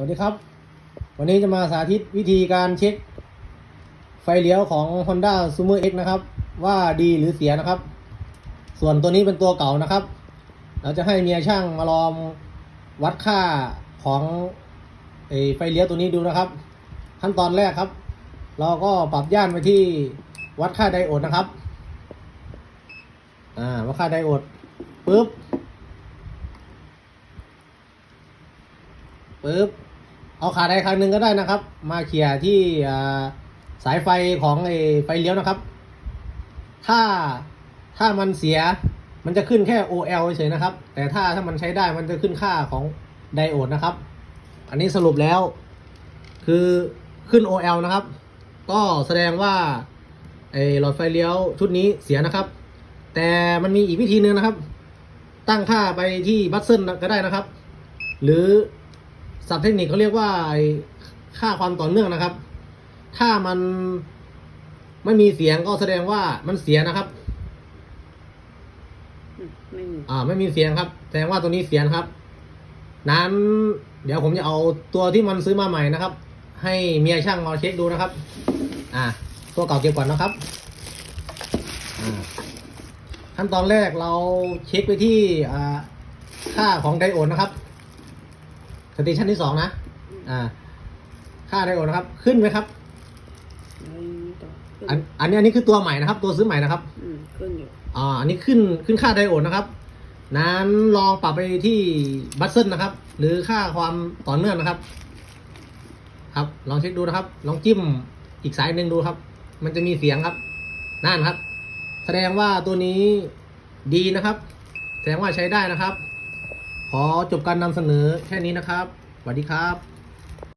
วัสดีครับ วันนี้จะมาสาธิตวิธีการเช็ค ไฟเลี้ยวของ Honda s u m e r X นะครับ ว่าดีหรือเสียนะครับ ส่วนตัวนี้เป็นตัวเก่านะครับ เราจะให้เมียช่างมาลองวัดค่าของไอไฟเลี้ยวตัวนี้ดูนะครับ ขั้นตอนแรกครับ เราก็ปรับย่านไปที่วัดค่าไดโอดนะครับอ่าวัดค่าไดโอดปุ๊บปึ๊บ เอาขาใดขาหนึ่งก็ได้นะครับ มาเขี่ยที่สายไฟของไอไฟเลี้ยวนะครับ ถ้าถ้ามันเสียมันจะขึ้นแค่ OL เฉยนะครับ แต่ถ้าถ้ามันใช้ได้มันจะขึ้นค่าของไดโอดนะครับ อันนี้สรุปแล้ว คือขึ้น OL นะครับ ก็แสดงว่าไอหลอดไฟเลี้ยวชุดนี้เสียนะครับ แต่มันมีอีกวิธีหนึ่งนะครับ ตั้งค่าไปที่บัตเซิลก็ได้นะครับ หรือ ศัพท์เทคนิคเขาเรียกว่าไอ้ค่าความต่อเนื่องนะครับ ถ้ามันไม่มีเสียงก็แสดงว่ามันเสียนะครับอืมไม่มีอ่า ไม่มีเสียงครับ แสดงว่าตัวนี้เสียนะครับ นั้น เดี๋ยวผมจะเอาตัวที่มันซื้อมาใหม่นะครับ ให้เมียช่างมาเช็คดูนะครับ อ่า ตัวเก่าเก็บก่อนนะครับอ่าขั้นตอนแรกเราเช็คไปที่อ่าค่าของไดโอดนะครับ สเตชันที่สองนะ อ่า ค่าไดโอดนะครับ ขึ้นไหมครับไม่ต่อขึ้นอันอันนี้อันนี้คือตัวใหม่นะครับ ตัวซื้อใหม่นะครับ อืมขึ้นอยู่ อ่า อันนี้ขึ้นขึ้นค่าไดโอดนะครับ นั้นลองปรับไปที่บัตเซิลนะครับ หรือค่าความต่อเนื่องนะครับ ครับ ลองเช็คดูนะครับ ลองจิ้มอีกสายหนึ่งดูครับ มันจะมีเสียงครับ นั่นครับ แสดงว่าตัวนี้ดีนะครับ แสดงว่าใช้ได้นะครับ ขอจบการนำเสนอแค่นี้นะครับ สวัสดีครับ